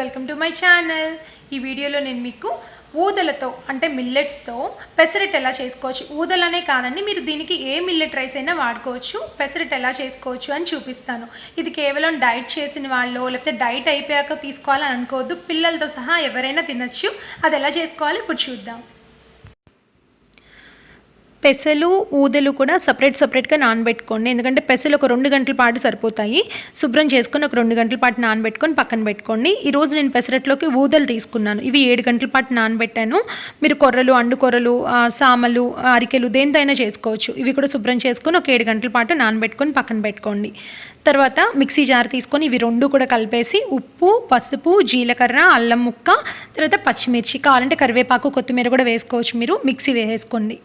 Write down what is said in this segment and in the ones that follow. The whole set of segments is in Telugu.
Welcome to my channel. ఈ వీడియోలో నేను మీకు ఊదలతో అంటే మిల్లెట్స్తో పెసరెట్ ఎలా చేసుకోవచ్చు ఊదలనే కాదండి మీరు దీనికి ఏ మిల్లెట్ రైస్ అయినా వాడుకోవచ్చు పెసరెట్ ఎలా చేసుకోవచ్చు అని చూపిస్తాను. ఇది కేవలం డైట్ చేసిన వాళ్ళు లేకపోతే డైట్ అయిపోయాక తీసుకోవాలని అనుకోవద్దు పిల్లలతో సహా ఎవరైనా తినచ్చు. అది ఎలా చేసుకోవాలి ఇప్పుడు చూద్దాం. పెసలు ఊదలు కూడా సపరేట్ సపరేట్గా నానబెట్టుకోండి. ఎందుకంటే పెసలు ఒక రెండు గంటల పాటు సరిపోతాయి. శుభ్రం చేసుకొని ఒక రెండు గంటల పాటు నానబెట్టుకొని పక్కన పెట్టుకోండి. ఈరోజు నేను పెసరట్లోకి ఊదలు తీసుకున్నాను. ఇవి ఏడు గంటల పాటు నానబెట్టాను. మీరు కొర్రలు అండు కొర్రలు సామలు అరికెలు దేనితోనైనా అయినా చేసుకోవచ్చు. ఇవి కూడా శుభ్రం చేసుకొని ఒక ఏడు గంటల పాటు నానబెట్టుకొని పక్కన పెట్టుకోండి. తర్వాత మిక్సీ జార్ తీసుకొని ఇవి రెండు కూడా కలిపేసి ఉప్పు పసుపు జీలకర్ర అల్లం ముక్క తర్వాత పచ్చిమిర్చి కావాలంటే కరివేపాకు కొత్తిమీర కూడా వేసుకోవచ్చు మీరు. మిక్సీ వేసేసుకోండి.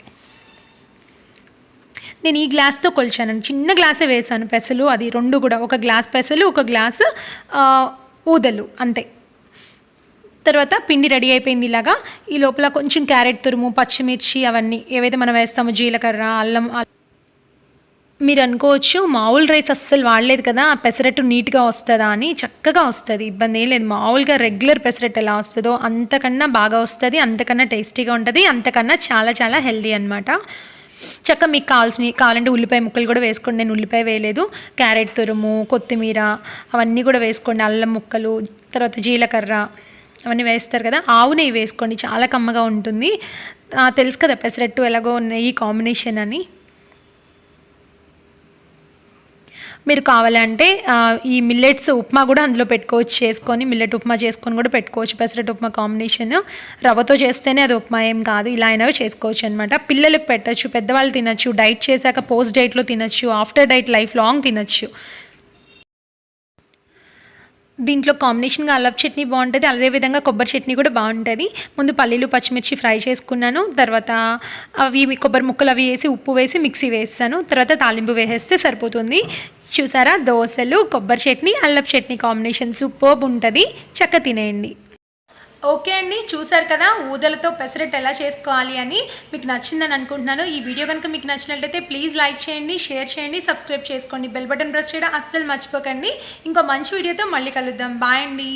నేను ఈ గ్లాస్తో కొలిచాను. చిన్న గ్లాసే వేసాను పెసలు అది రెండు కూడా. ఒక గ్లాస్ పెసలు ఒక గ్లాస్ ఊదలు అంతే. తర్వాత పిండి రెడీ అయిపోయింది ఇలాగా. ఈ లోపల కొంచెం క్యారెట్ తురుము పచ్చిమిర్చి అవన్నీ ఏవైతే మనం వేస్తామో జీలకర్ర అల్లం మీరు అనుకోవచ్చు మామూలు రైస్ అస్సలు వాడలేదు కదా. ఆ పెసరట్టు నీట్గా వస్తుందా అని చక్కగా వస్తుంది. ఇబ్బంది ఏం లేదు. మామూలుగా రెగ్యులర్ పెసరట్టు ఎలా వస్తుందో అంతకన్నా బాగా వస్తుంది అంతకన్నా టేస్టీగా ఉంటుంది అంతకన్నా చాలా చాలా హెల్దీ అనమాట చక్క మీకు కావాల్సిన కావాలంటే ఉల్లిపాయ ముక్కలు కూడా వేసుకోండి. నేను ఉల్లిపాయ వేయలేదు. క్యారెట్ తురుము కొత్తిమీర అవన్నీ కూడా వేసుకోండి. అల్లం ముక్కలు తర్వాత జీలకర్ర అవన్నీ వేస్తారు కదా. ఆవు నెయ్యి వేసుకోండి. చాలా కమ్మగా ఉంటుంది. తెలుసు కదా పెసరట్టు ఎలాగో నెయ్యి కాంబినేషన్ అని. మీరు కావాలంటే ఈ మిల్లెట్స్ ఉప్మా కూడా అందులో పెట్టుకోవచ్చు. చేసుకొని మిల్లెట్ ఉప్మా చేసుకొని కూడా పెట్టుకోవచ్చు. పెసరట్ ఉప్మా కాంబినేషన్ రవ్వతో చేస్తేనే అది ఉప్మా ఏం కాదు. ఇలా అయినా చేసుకోవచ్చు అనమాట పిల్లలకు పెట్టచ్చు పెద్దవాళ్ళు తినచ్చు డైట్ చేశాక పోస్ట్ డైట్లో తినచ్చు ఆఫ్టర్ డైట్ లైఫ్ లాంగ్ తినచ్చు. దీంట్లో కాంబినేషన్గా అల్లపు చట్నీ బాగుంటుంది. అదేవిధంగా కొబ్బరి చట్నీ కూడా బాగుంటుంది. ముందు పల్లీలు పచ్చిమిర్చి ఫ్రై చేసుకున్నాను. తర్వాత అవి కొబ్బరి ముక్కలు అవి వేసి ఉప్పు వేసి మిక్సీ వేస్తాను. తర్వాత తాలింపు వేసేస్తే సరిపోతుంది. చూసారా? దోశలు కొబ్బరి చట్నీ అల్లపు చట్నీ కాంబినేషన్ సూపర్బ్ ఉంటుంది. చక్క తినేయండి. ఓకే అండి చూసారు కదా ఊదలతో పెసరెట్ ఎలా చేసుకోవాలి అని మీకు నచ్చిందని అనుకుంటున్నాను. ఈ వీడియో కనుక మీకు నచ్చినట్లయితే ప్లీజ్ లైక్ చేయండి షేర్ చేయండి సబ్స్క్రైబ్ చేసుకోండి. బెల్ బటన్ ప్రెస్ చేయడం అస్సలు మర్చిపోకండి. ఇంకో మంచి వీడియోతో మళ్ళీ కలుద్దాం. బాయ్ అండి.